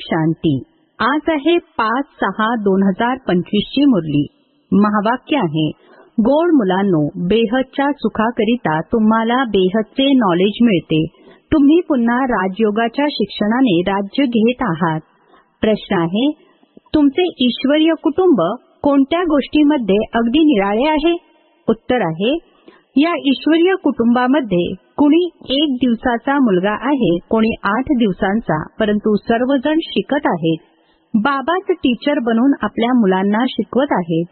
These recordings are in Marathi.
शांती. आज आहे पाच सहा दोन हजार पंचवीस ची मुरली. महावाक्य आहे गोड मुलांनो बेहदच्या सुखाकरिता तुम्हाला बेहदचे नॉलेज मिळते. तुम्ही पुन्हा राजयोगाच्या शिक्षणाने राज्य घेत आहात. प्रश्न आहे तुमचे ईश्वरीय कुटुंब कोणत्या गोष्टीमध्ये अगदी निराळे आहे? उत्तर आहे या ईश्वरीय कुटुंबामध्ये कुणी एक दिवसाचा मुलगा आहे कोणी आठ दिवसांचा परंतु सर्वजण शिकत आहेत. बाबाच टीचर बनून आपल्या मुलांना शिकवत आहेत.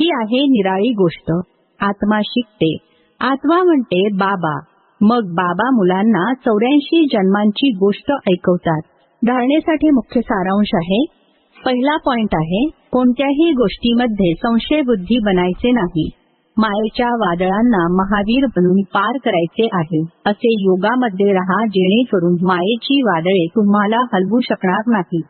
ही आहे निराळी गोष्ट. आत्मा शिकते. आत्मा म्हणते बाबा. मग बाबा मुलांना चौऱ्याऐंशी जन्मांची गोष्ट ऐकवतात. धारणेसाठी मुख्य सारांश आहे. पहिला पॉइंट आहे कोणत्याही गोष्टीमध्ये संशय बुद्धी बनायचे नाही. मायेच्या वादळांना महावीर बनून पार करायचे आहे. असे योगामध्ये राहा जेणेकरून मायेची वादळे तुम्हाला हलवू शकणार नाही.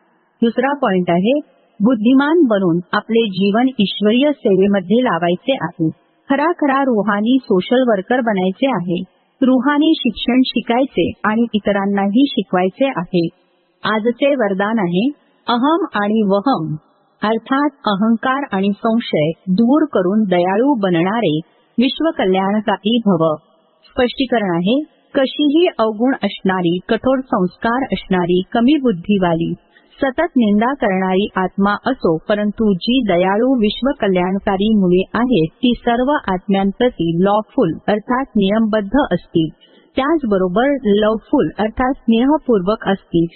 दुसरा पॉइंट आहे बुद्धिमान बनून आपले जीवन ईश्वरीय सेवेमध्ये लावायचे आहे. खरा खरा रुहानी सोशल वर्कर बनायचे आहे. रुहानी शिक्षण शिकायचे आणि इतरांनाही शिकवायचे आहे. आजचे वरदान आहे अहम आणि वहम. अर्थात अहंकार आणि संशय दूर करून दयाळू बनणारे विश्वकल्याणकारी भव. स्पष्टीकरण आहे कशीही अवगुण असणारी कठोर संस्कार असणारी कमी बुद्धीवाली सतत निंदा करणारी आत्मा असो परंतु जी दयाळू विश्वकल्याणकारी मुले आहेत ती सर्व आत्म्यांप्रती लॉफुल अर्थात नियमबद्ध असतील. त्याचबरोबर लवफुल अर्थात स्नेहपूर्वक असतील.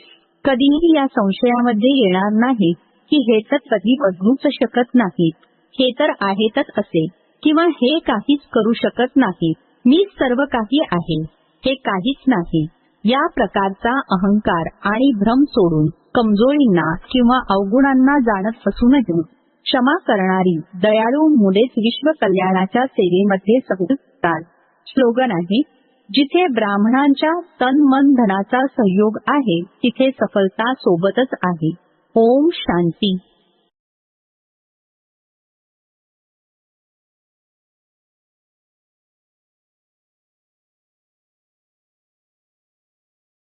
कधीही या संशयामध्ये येणार नाही की हे तर कधी बदलूच शकत नाहीत हे तर आहेतच असे. किंवा हे काहीच करू शकत नाही. मी सर्व काही आहे. हे काहीच नाही. या प्रकारचा अहंकार आणि भ्रम सोडून कमजोरींना किंवा अवगुणांना जाणत असूनही क्षमा करणारी दयाळू मुलेच विश्व कल्याणाच्या सेवेमध्ये सहजतात स्लोगन आहे जिथे ब्राह्मणांच्या तन मन धनाचा सहयोग आहे तिथे सफलता सोबतच आहे. ओम शांती.